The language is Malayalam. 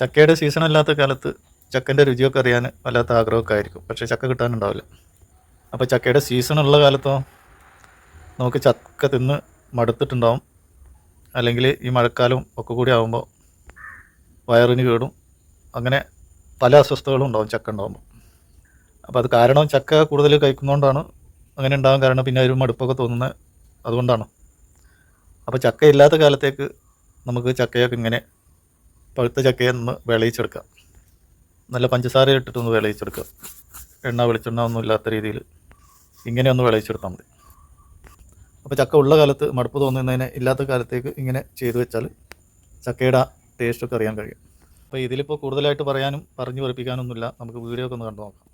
ചക്കയുടെ സീസൺ അല്ലാത്ത കാലത്ത് ചക്കന്റെ രുചിയൊക്കെ അറിയാൻ വല്ലാത്ത ആഗ്രഹമൊക്കെ ആയിരിക്കും. പക്ഷേ ചക്ക കിട്ടാനുണ്ടാവില്ല. അപ്പോൾ ചക്കയുടെ സീസൺ ഉള്ള കാലത്തോ നമുക്ക് ചക്ക തിന്ന് മടുത്തിട്ടുണ്ടാവും. അല്ലെങ്കിൽ ഈ മഴക്കാലം ഒക്കെ കൂടി ആകുമ്പോൾ വയറിന് കേടും. അങ്ങനെ പല അസ്വസ്ഥതകളും ഉണ്ടാവും ചക്ക ഉണ്ടാകുമ്പോൾ അപ്പോൾ അത് കാരണം ചക്ക കൂടുതൽ കഴിക്കുന്നതുകൊണ്ടാണ് അങ്ങനെ ഉണ്ടാകാൻ കാരണം പിന്നെ ഒരു മടുപ്പൊക്കെ തോന്നുന്നത് അതുകൊണ്ടാണ്. അപ്പോൾ ചക്ക ഇല്ലാത്ത കാലത്തേക്ക് നമുക്ക് ചക്കയൊക്കെ ഇങ്ങനെ പഴുത്ത ചക്കയെ ഒന്ന് വിളയിച്ചെടുക്കാം. നല്ല പഞ്ചസാര ഇട്ടിട്ടൊന്ന് വിളയിച്ചെടുക്കുക എണ്ണ വെളിച്ചെണ്ണ ഒന്നും ഇല്ലാത്ത രീതിയിൽ ഇങ്ങനെ ഒന്ന് വിളയിച്ചെടുത്താൽ മതി. അപ്പോൾ ചക്ക ഉള്ള കാലത്ത് മടുപ്പ് തോന്നുന്നതിന് ഇല്ലാത്ത കാലത്തേക്ക് ഇങ്ങനെ ചെയ്തു വെച്ചാൽ ചക്കയുടെ ടേസ്റ്റൊക്കെ അറിയാൻ കഴിയും. അപ്പോൾ ഇതിലിപ്പോൾ കൂടുതലായിട്ട് പറയാനും പറഞ്ഞു പഠിപ്പിക്കാനൊന്നുമില്ല നമുക്ക് വീഡിയോ ഒക്കെ ഒന്ന് കണ്ടു നോക്കാം.